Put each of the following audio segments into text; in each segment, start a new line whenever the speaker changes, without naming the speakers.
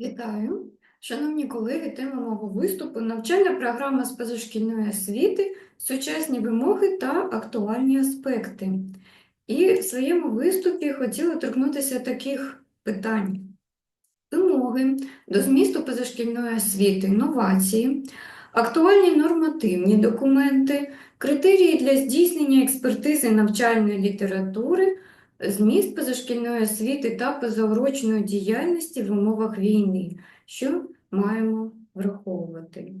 Вітаю! Шановні колеги, тема мого виступу навчальна програма з позашкільної освіти, сучасні вимоги та актуальні аспекти. І в своєму виступі хотіла торкнутися таких питань: вимоги до змісту позашкільної освіти, новації, актуальні нормативні документи, критерії для здійснення експертизи навчальної літератури, зміст позашкільної освіти та позаурочної діяльності в умовах війни, що маємо враховувати.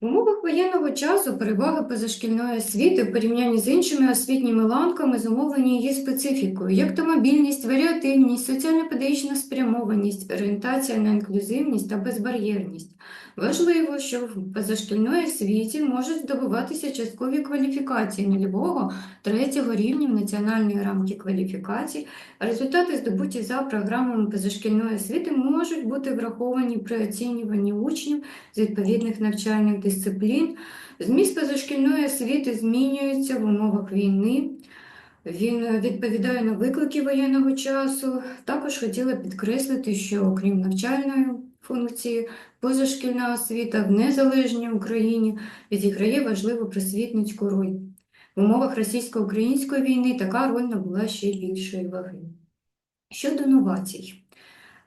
В умовах воєнного часу перевага позашкільної освіти в порівнянні з іншими освітніми ланками зумовлені її специфікою, як то мобільність, варіативність, соціально-педагогічна спрямованість, орієнтація на інклюзивність та безбар'єрність. Важливо, що в позашкільної освіті можуть здобуватися часткові кваліфікації нульового, третього рівнів національної рамки кваліфікацій. Результати здобуті за програмами позашкільної освіти можуть бути враховані при оцінюванні учнів з відповідних навчальних дисциплін. Зміст позашкільної освіти змінюється в умовах війни. Він відповідає на виклики воєнного часу. Також хотіла підкреслити, що окрім навчальної функції, позашкільна освіта в незалежній Україні відіграє важливу просвітницьку роль. В умовах російсько-української війни така роль набула ще більшої ваги. Щодо новацій.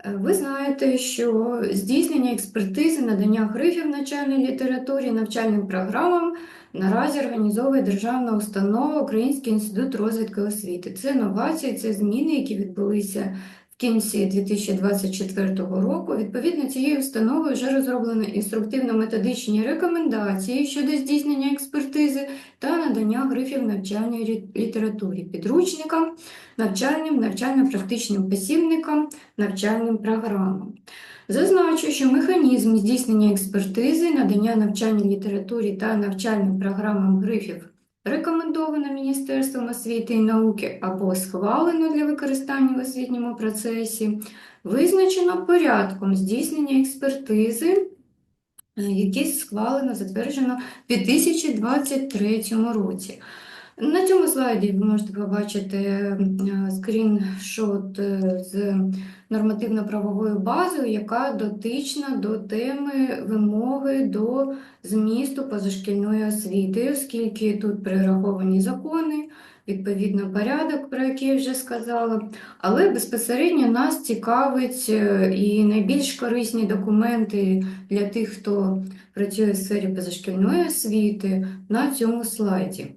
Е, Ви знаєте, що здійснення експертизи, надання грифів навчальній літературі, навчальним програмам наразі організовує державна установа Український інститут розвитку освіти. Це новації, це зміни, які відбулися кінці 2024 року. Відповідно, цією установою вже розроблено інструктивно-методичні рекомендації щодо здійснення експертизи та надання грифів навчальній літературі, підручникам, навчальним, навчально-практичним посібникам, навчальним програмам. Зазначу, що механізм здійснення експертизи, надання навчальній літературі та навчальним програмам грифів рекомендовано Міністерством освіти і науки або схвалено для використання в освітньому процесі, визначено порядком здійснення експертизи, які схвалено, затверджено в 2023 році. На цьому слайді ви можете побачити е, скріншот е, з нормативно-правовою базою, яка дотична до теми вимоги до змісту позашкільної освіти, оскільки тут перераховані закони, відповідно порядок, про який я вже сказала, але безпосередньо нас цікавить е, і найбільш корисні документи для тих, хто працює в сфері позашкільної освіти на цьому слайді.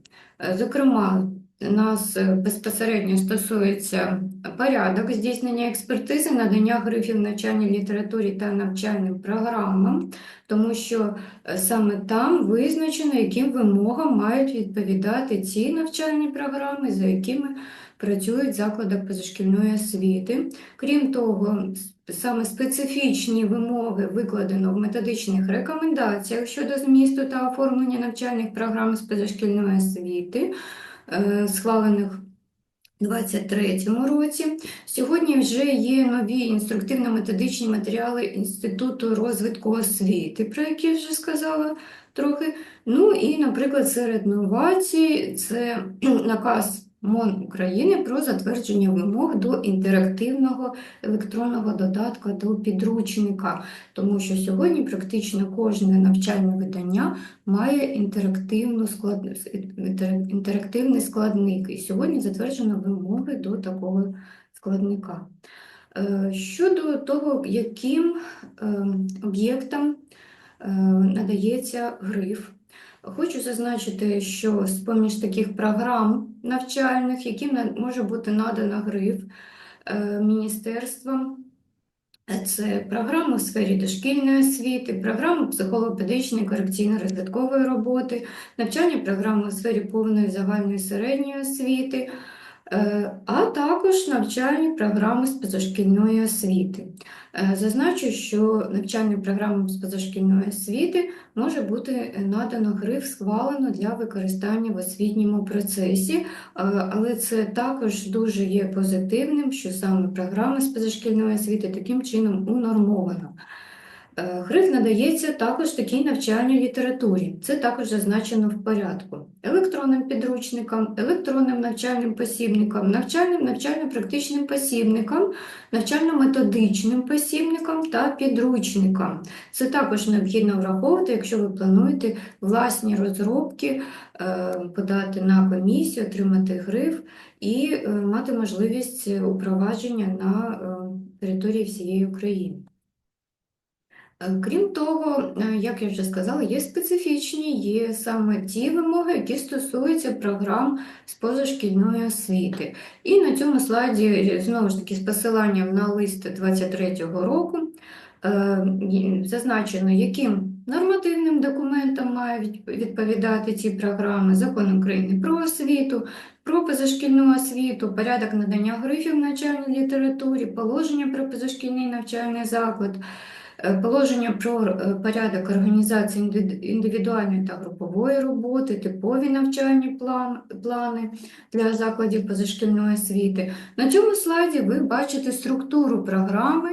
Зокрема, нас е, безпосередньо стосується порядок здійснення експертизи, надання грифів навчальній літературі та навчальним програмам, тому що е, саме там визначено, яким вимогам мають відповідати ці навчальні програми, за якими працюють в закладах позашкільної освіти. Крім того, саме специфічні вимоги викладено в методичних рекомендаціях щодо змісту та оформлення навчальних програм з позашкільної освіти, схвалених у 2023 році. Сьогодні вже є нові інструктивно-методичні матеріали Інституту розвитку освіти, про які вже сказала трохи. Ну і, наприклад, серед новацій це наказ МОН України про затвердження вимог до інтерактивного електронного додатка до підручника, тому що сьогодні практично кожне навчальне видання має інтерактивну склад... інтер- інтерактивний складник, і сьогодні затверджено вимоги до такого складника. Е, Щодо того, яким е, об'єктам е, надається гриф, хочу зазначити, що з-поміж таких програм навчальних, яким може бути надано гриф е, міністерством, це програми в сфері дошкільної освіти, програми психолого-педагогічної корекційно-розвиткової роботи, навчальні програми у сфері повної загальної середньої освіти, а також навчальні програми з позашкільної освіти. Е, Зазначу, що навчальні програми з позашкільної освіти може бути надано гриф схвалено для використання в освітньому процесі, е, але це також дуже є позитивним, що саме програма з позашкільної освіти таким чином унормована. Е, Гриф надається також такій навчальній літературі. Це також зазначено в порядку. Електронним підручникам, електронним навчальним посібникам, навчальним навчально-практичним посібникам, навчально-методичним посібникам та підручникам. Це також необхідно враховувати, якщо ви плануєте власні розробки е, подати на комісію, отримати гриф і е, мати можливість упровадження на території всієї України. Крім того, е, як я вже сказала, є специфічні, є саме ті вимоги, які стосуються програм з позашкільної освіти. І на цьому слайді, е, знову ж таки, з посиланням на лист 23-го року е, зазначено, яким нормативним документам мають відповідати ці програми, Закон України про освіту, про позашкільну освіту, порядок надання грифів в навчальній літературі, положення про позашкільний навчальний заклад. Е, Положення про е, порядок організації індивідуальної та групової роботи, типові навчальні план- плани для закладів позашкільної освіти. На цьому слайді ви бачите структуру програми,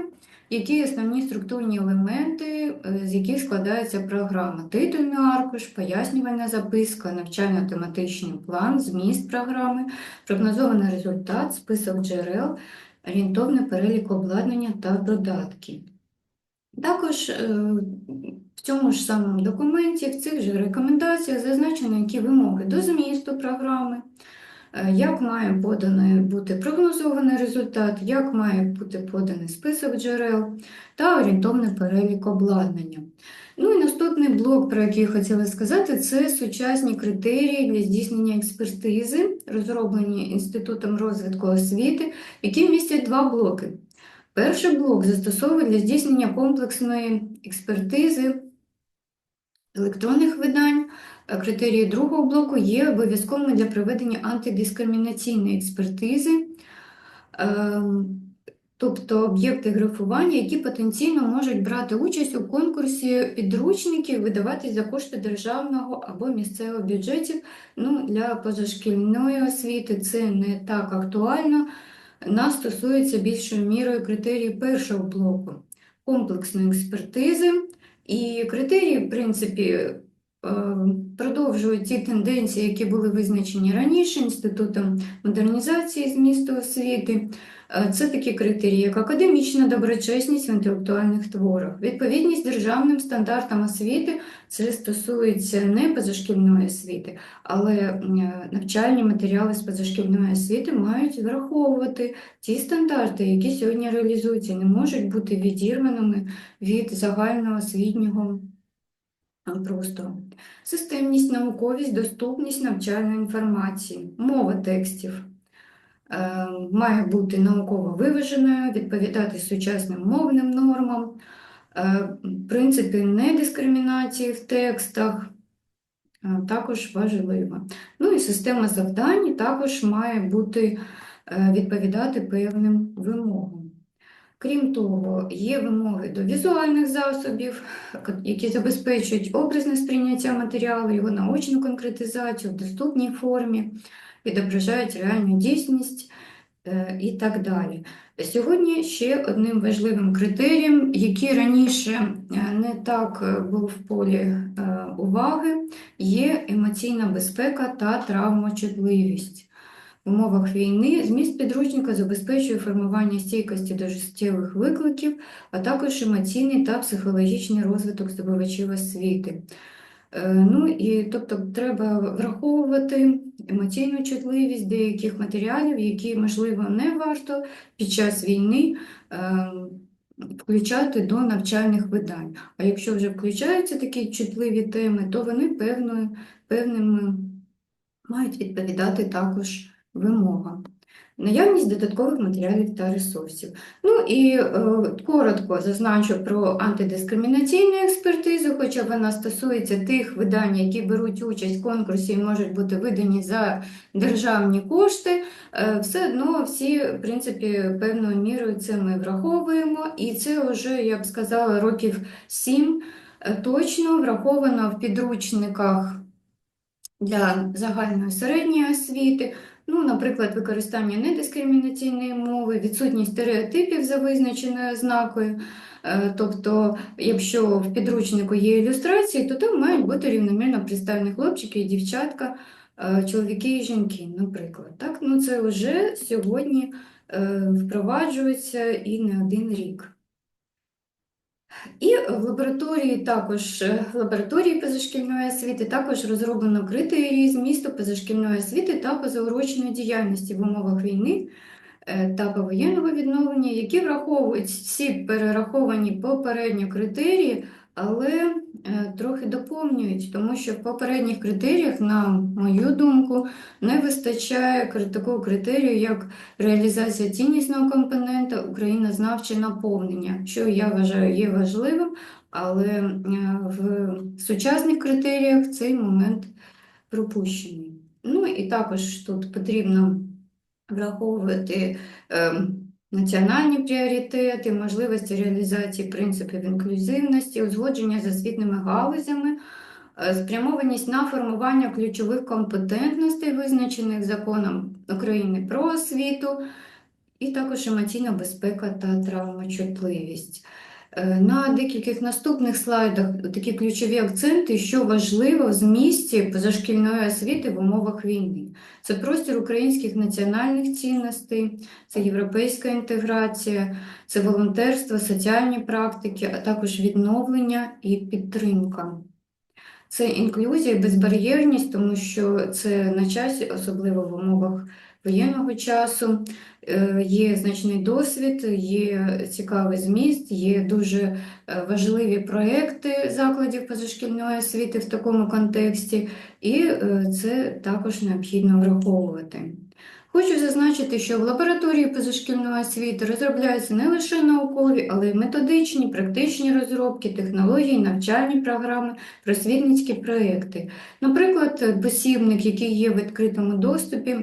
які основні структурні елементи, е, з яких складається програма. Титульний аркуш, пояснювальна записка, навчально-тематичний план, зміст програми, прогнозований результат, список джерел, орієнтовний перелік обладнання та додатків. Також е, в цьому ж самому документі, в цих же рекомендаціях зазначено, які вимоги до змісту програми, е, як має поданий бути прогнозований результат, як має бути поданий список джерел та орієнтовний перелік обладнання. Ну і наступний блок, про який я хотіла сказати, це сучасні критерії для здійснення експертизи, розроблені Інститутом розвитку освіти, які містять два блоки. Перший блок застосовує для здійснення комплексної експертизи електронних видань. Критерії другого блоку є обов'язковими для проведення антидискримінаційної експертизи, ем, тобто об'єкти графування, які потенційно можуть брати участь у конкурсі підручників, видаватись за кошти державного або місцевого бюджетів. Ну, для позашкільної освіти це не так актуально нас стосується більшою мірою критерії першого блоку комплексної експертизи. І критерії, в принципі, е, продовжують ті тенденції, які були визначені раніше Інститутом модернізації змісту освіти. Е, Це такі критерії, як академічна доброчесність в інтелектуальних творах, відповідність державним стандартам освіти, це стосується не позашкільної освіти, але е, навчальні матеріали з позашкільної освіти мають враховувати ті стандарти, які сьогодні реалізуються, не можуть бути відірваними від загального освітнього е. Системність, науковість, доступність навчальної інформації, мова текстів. Е, Має бути науково виваженою, відповідати сучасним мовним нормам, е, принципи недискримінації в текстах, е, також важливо. Ну і система завдань також має бути відповідати певним вимогам. Крім того, є вимоги до візуальних засобів, які забезпечують образне сприйняття матеріалу, його наочну конкретизацію в доступній формі, відображають реальну дійсність е, і так далі. Сьогодні ще одним важливим критерієм, який раніше е, не так е, був в полі уваги, є емоційна безпека та травмочутливість. В умовах війни зміст підручника забезпечує формування стійкості до життєвих викликів, а також емоційний та психологічний розвиток здобувачів освіти. Е, Ну і тобто треба враховувати емоційну чутливість деяких матеріалів, які, можливо, не варто під час війни е, включати до навчальних видань. А якщо вже включаються такі чутливі теми, то вони певною, певними мають відповідати також вимогам. Наявність додаткових матеріалів та ресурсів. Ну і е, коротко зазначу про антидискримінаційну експертизу, хоча вона стосується тих видань, які беруть участь в конкурсі і можуть бути видані за державні кошти. Е, все одно всі, в принципі, певною мірою це ми враховуємо, і це вже, я б сказала, років сім е, точно враховано в підручниках для загальної середньої освіти. Ну, наприклад, використання недискримінаційної мови, відсутність стереотипів за визначеною ознакою, Е, Тобто, якщо в підручнику є ілюстрації, то там мають бути рівномірно представлені хлопчики і дівчатка, е, чоловіки і жінки, наприклад. Так? Ну, це вже сьогодні е, впроваджується і не один рік. І в лабораторії також лабораторії позашкільної освіти також розроблено критерії змісту позашкільної освіти та позаурочної діяльності в умовах війни е, та повоєнного відновлення, які враховують всі перераховані попередньо критерії, але трохи доповнюють, тому що в попередніх критеріях, на мою думку, не вистачає такого критерію, як реалізація ціннісного компонента, українознавче наповнення, що я вважаю є важливим, але е, в сучасних критеріях цей момент пропущений. Ну і також тут потрібно враховувати е, національні пріоритети, можливості реалізації принципів інклюзивності, узгодження з освітними галузями, е, спрямованість на формування ключових компетентностей, визначених законом України про освіту, і також емоційна безпека та травмочутливість. Е, На декількох наступних слайдах такі ключові акценти, що важливо в змісті позашкільної освіти в умовах війни. Це простір українських національних цінностей, це європейська інтеграція, це волонтерство, соціальні практики, а також відновлення і підтримка. Це інклюзія, безбар'єрність, тому що це на часі, особливо в умовах воєнного часу. Е, Є значний досвід, є цікавий зміст, є дуже е, важливі проекти закладів позашкільної освіти в такому контексті, і е, це також необхідно враховувати. Хочу зазначити, що в лабораторії позашкільної освіти розробляються не лише наукові, але й методичні, практичні розробки, технології, навчальні програми, просвітницькі проекти. Наприклад, посібник, який є в відкритому доступі,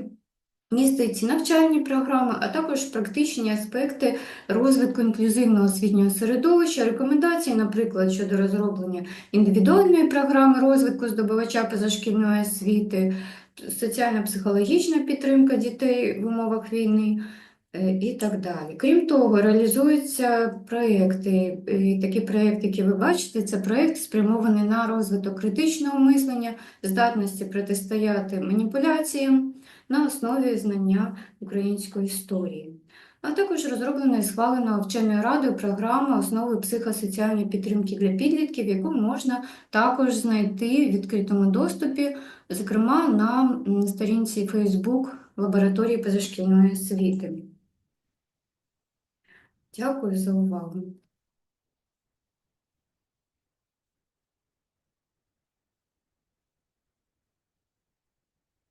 містить навчальні програми, а також практичні аспекти розвитку інклюзивного освітнього середовища, рекомендації, наприклад, щодо розроблення індивідуальної програми розвитку здобувача позашкільної освіти, соціально-психологічна підтримка дітей в умовах війни. е, І так далі. Крім того, реалізуються проєкти. І Такі проєкти, які ви бачите, це проєкт спрямований на розвиток критичного мислення, здатності протистояти маніпуляціям на основі знання української історії. А також розроблена і схвалена вченою радою програма основи психосоціальної підтримки для підлітків, яку можна також знайти в відкритому доступі, зокрема на сторінці Facebook лабораторії позашкільної освіти. Дякую за увагу.